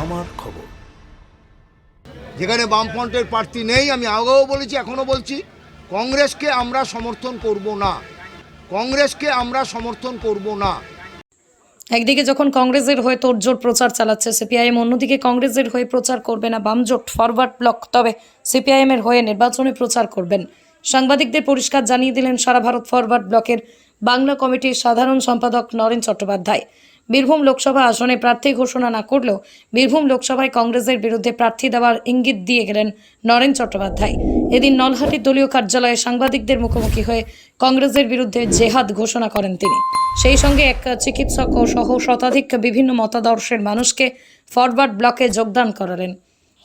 আমার খবর। যেখানে বামফ্রন্টের প্রার্থী নেই আমি আগেও বলেছি এখনও বলছি কংগ্রেসকে আমরা সমর্থন করব না। কংগ্রেসকে আমরা সমর্থন করব না। একদিকে যখন কংগ্রেসের হয়ে তোড়জোড় প্রচার চালাচ্ছে সিপিআইএম অন্যদিকে কংগ্রেসের হয়ে প্রচার করবে না বামজোট ফরওয়ার্ড ব্লক। তবে সিপিআইএম এর হয়ে নির্বাচনে প্রচার করবেন। সাংবাদিকদের পরিষ্কার জানিয়ে দিলেন সারা ভারত ফরওয়ার্ড ব্লকের বাংলা কমিটির সাধারণ সম্পাদক নরেন চট্টোপাধ্যায়। বীরভূম লোকসভা আসনে প্রার্থী ঘোষণা না করলেও বীরভূম লোকসভায় কংগ্রেসের বিরুদ্ধে প্রার্থী দেওয়ার ইঙ্গিত দিয়ে গেলেন নরেন চট্টোপাধ্যায়। এদিন নলহাটির দলীয় কার্যালয়ে সাংবাদিকদের মুখোমুখি হয়ে কংগ্রেসের বিরুদ্ধে জেহাদ ঘোষণা করেন তিনি। সেই সঙ্গে এক চিকিৎসক ও সহ শতাধিক বিভিন্ন মতাদর্শের মানুষকে ফরওয়ার্ড ব্লকে যোগদান করালেন।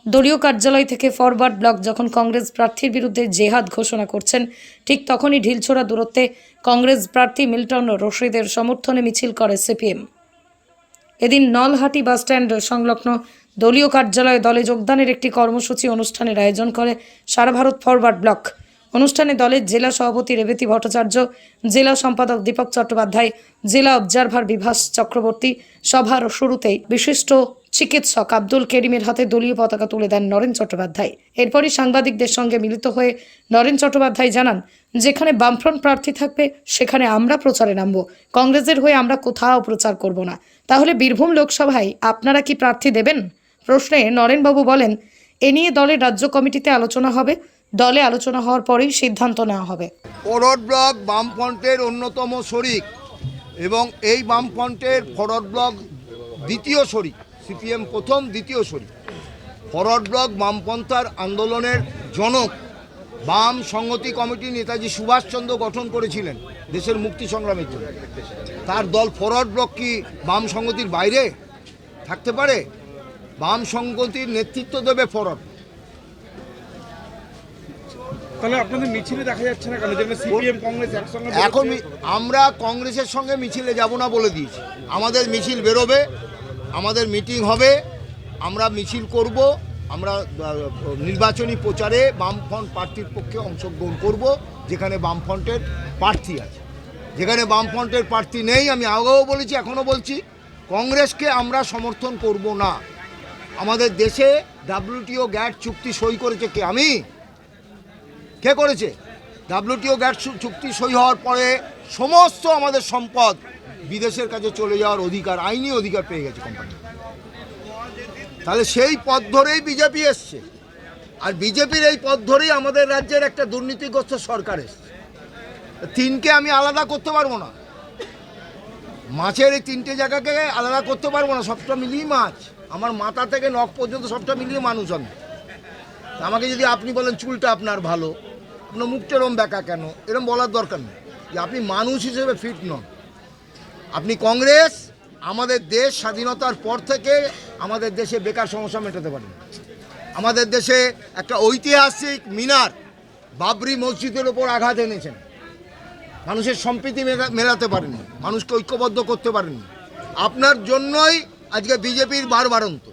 দলীয় কার্যালয় থেকে ফরওয়ার্ড ব্লক যখন কংগ্রেস প্রার্থীর বিরুদ্ধে জেহাদ ঘোষণা করছেন, ঠিক তখনই ঢিলছোড়া দূরত্বে কংগ্রেস প্রার্থী মিল্টন রশিদের সমর্থনে মিছিল করে সিপিএম। এদিন নলহাটি বাসস্ট্যান্ড সংলগ্ন দলীয় কার্যালয়ে দলে যোগদানের একটি কর্মসূচি অনুষ্ঠানের আয়োজন করে সারা ভারত ফরওয়ার্ড ব্লক। অনুষ্ঠানে দলের জেলা সভাপতি রেবতী ভট্টাচার্য, জেলা সম্পাদক দীপক চট্টোপাধ্যায়, জেলা অবজারভার বিভাস চক্রবর্তী সভার শুরুতেই বিশিষ্ট চিকিৎসক আব্দুল করিমের হাতে দলীয় পতাকা তুলে দেন নরেন চট্টোপাধ্যায়। এরপরই সাংবাদিকদের সঙ্গে মিলিত হয়ে নরেন চট্টোপাধ্যায় জানান, যেখানে বামফ্রন্ট প্রার্থী থাকবে, সেখানে আমরা প্রচারে নামব। কংগ্রেসের হয়ে আমরা কোথাও প্রচার করব না। তাহলে বীরভূম লোকসভায় আপনারা কি প্রার্থী দেবেন? প্রশ্নে নরেনবাবু বলেন, এ নিয়ে দলের রাজ্য কমিটিতে আলোচনা হবে। দলে আলোচনা হওয়ার পরেই সিদ্ধান্ত নেওয়া হবে। ফরওয়ার্ড ব্লক বামফ্রন্টের অন্যতম শরিক এবং এই বামফ্রন্টের ফরওয়ার্ড ব্লক দ্বিতীয় শরিক। সিপিএম প্রথম দ্বিতীয় শরিক ফরওয়ার্ড ব্লক বামপন্থার আন্দোলনের জনক বাম সংহতি কমিটি নেতাজি সুভাষচন্দ্র গঠন করেছিলেন দেশের মুক্তি সংগ্রামের জন্য। তার দল ফরওয়ার্ড ব্লক কি বাম সংহতির বাইরে থাকতে পারে? বাম সংহতির নেতৃত্ব দেবে ফরওয়ার্ড তাহলে আপনাদের মিছিলে দেখা যাচ্ছে না কেন? যেখানে সিপিএম কংগ্রেস একসঙ্গে এখন আমরা কংগ্রেসের সঙ্গে মিছিলে যাব না বলে দিয়েছি। আমাদের মিছিল বেরোবে আমাদের মিটিং হবে, আমরা মিছিল করব, আমরা নির্বাচনী প্রচারে বামফ্রন্ট প্রার্থীর পক্ষে অংশগ্রহণ করব, যেখানে বামফ্রন্টের প্রার্থী আছে। যেখানে বামফ্রন্টের প্রার্থী নেই, আমি আগেও বলেছি, এখনও বলছি, কংগ্রেসকে আমরা সমর্থন করব না। আমাদের দেশে ডাব্লিউটিও গ্যাট চুক্তি সই করেছে কে? আমি। কে করেছে? ডাব্লিউটিও গ্যাট চুক্তি সই হওয়ার পরে সমস্ত আমাদের সম্পদ বিদেশের কাছে চলে যাওয়ার অধিকার, আইনি অধিকার পেয়ে গেছে কোম্পানি তাহলে সেই পথ ধরেই বিজেপি এসছে। আর বিজেপির এই পথ ধরেই আমাদের রাজ্যের একটা দুর্নীতিগ্রস্ত সরকার এসছে। তিনকে আমি আলাদা করতে পারব না। মাছের এই তিনটে জায়গাকে আলাদা করতে পারব না, সবটা মিলিয়ে মাছ। আমার মাথা থেকে নখ পর্যন্ত সবটা মিলিয়ে মানুষ আমি। আমাকে যদি আপনি বলেন, চুলটা আপনার ভালো? আপনার মুখটা এরম ব্যাকা কেন? এরম বলার দরকার নেই। যে আপনি মানুষ হিসেবে ফিট নন। আপনি কংগ্রেস আমাদের দেশ স্বাধীনতার পর থেকে আমাদের দেশে বেকার সমস্যা মেটাতে পারেন। আমাদের দেশে একটা ঐতিহাসিক মিনার বাবরি মসজিদের ওপর আঘাত এনেছেন। মানুষের সম্প্রীতি মেলা- মেলাতে পারেননি মানুষকে ঐক্যবদ্ধ করতে পারেননি। আপনার জন্যই আজকে বিজেপির বারবারন্ত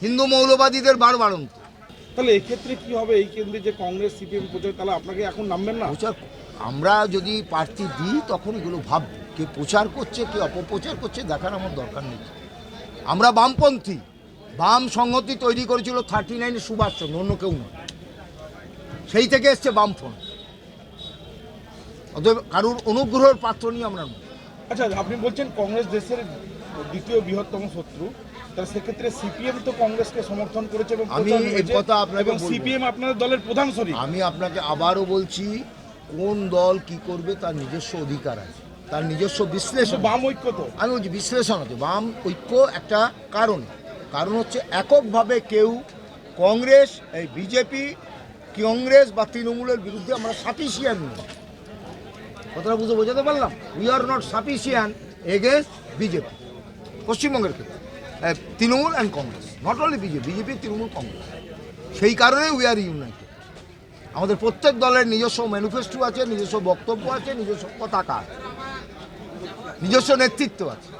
হিন্দু মৌলবাদীদের বারবারন্ত তাহলে এক্ষেত্রে কি হবে? এই কেন্দ্রে যে কংগ্রেস সিপিএম প্রচার তাহলে আপনাকে এখন নামবেন না? আমরা যদি প্রার্থী দিই তখন এগুলো ভাবব। কে প্রচার করছে কে অপপ্রচার করছে দেখার আমার দরকার নেই। আমরা বামপন্থী। বাম সংহতি তৈরি করেছিল থার্টি নাইনে সুভাষচন্দ্র অন্য কেউ নয়। সেই থেকে এসছে বামফ্রন্ট। অতএব কারুর অনুগ্রহের পাত্র নিয়ে আমরা। আচ্ছা আপনি বলছেন কংগ্রেস দেশের দ্বিতীয় বৃহত্তম শত্রু। তাহলে সেক্ষেত্রে সিপিএম তো কংগ্রেসকে সমর্থন করেছে এবং আমি এই কথা আপনাকে সিপিএম আপনাদের দলের প্রধান শরীর আমি আপনাকে আবারও বলছি কোন দল কি করবে তার নিজস্ব অধিকার আছে। তার নিজস্ব বিশ্লেষণ। বাম ঐক্য তো। আমি বলছি বিশ্লেষণ হচ্ছে বাম ঐক্য একটা কারণ। কারণ হচ্ছে এককভাবে কেউ কংগ্রেস এই বিজেপি কংগ্রেস বা তৃণমূলের বিরুদ্ধে আমরা সাফিসিয়ান নই। কথাটা বুঝে বোঝাতে পারলাম? We are not sufficient against BJP পশ্চিমবঙ্গের ক্ষেত্রে। Trinamool and Congress not only BJP BJP Trinamool Congress. সেই কারণে উই আর ইউনাইটেড আমাদের প্রত্যেক দলের নিজস্ব ম্যানিফেস্টো আছে নিজস্ব বক্তব্য আছে নিজস্ব পতাকা আছে। নিজস্ব নেতৃত্ব আছে।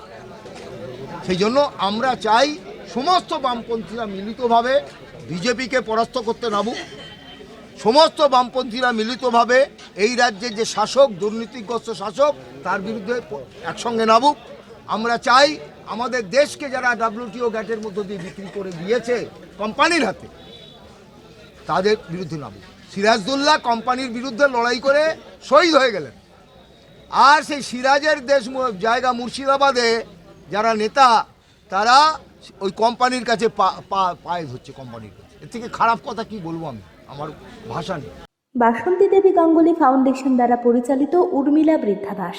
সেই জন্য আমরা চাই সমস্ত বামপন্থীরা মিলিতভাবে বিজেপিকে পরাস্ত করতে নামুক। সমস্ত বামপন্থীরা মিলিতভাবে এই রাজ্যের যে শাসক, দুর্নীতিগ্রস্ত শাসক, তার বিরুদ্ধে একসঙ্গে নামুক। আমরা চাই আমাদের দেশকে যারা ডাব্লিউটিও গ্যাটের মধ্য দিয়ে বিক্রি করে দিয়েছে কোম্পানির হাতে, তাদের বিরুদ্ধে নামুক। সিরাজদুল্লাহ কোম্পানির বিরুদ্ধে লড়াই করে শহীদ হয়ে গেলেন। আর সেই সিরাজের দেশ জায়গা মুর্শিদাবাদে যারা নেতা, তারা ওই কোম্পানির কাছে পায়ে ধরছে কোম্পানির কাছে। এর থেকে খারাপ কথা কি বলব আমি? আমার ভাষা নেই। বাসন্তী দেবী গাঙ্গুলি ফাউন্ডেশন দ্বারা পরিচালিত উর্মিলা বৃদ্ধাবাস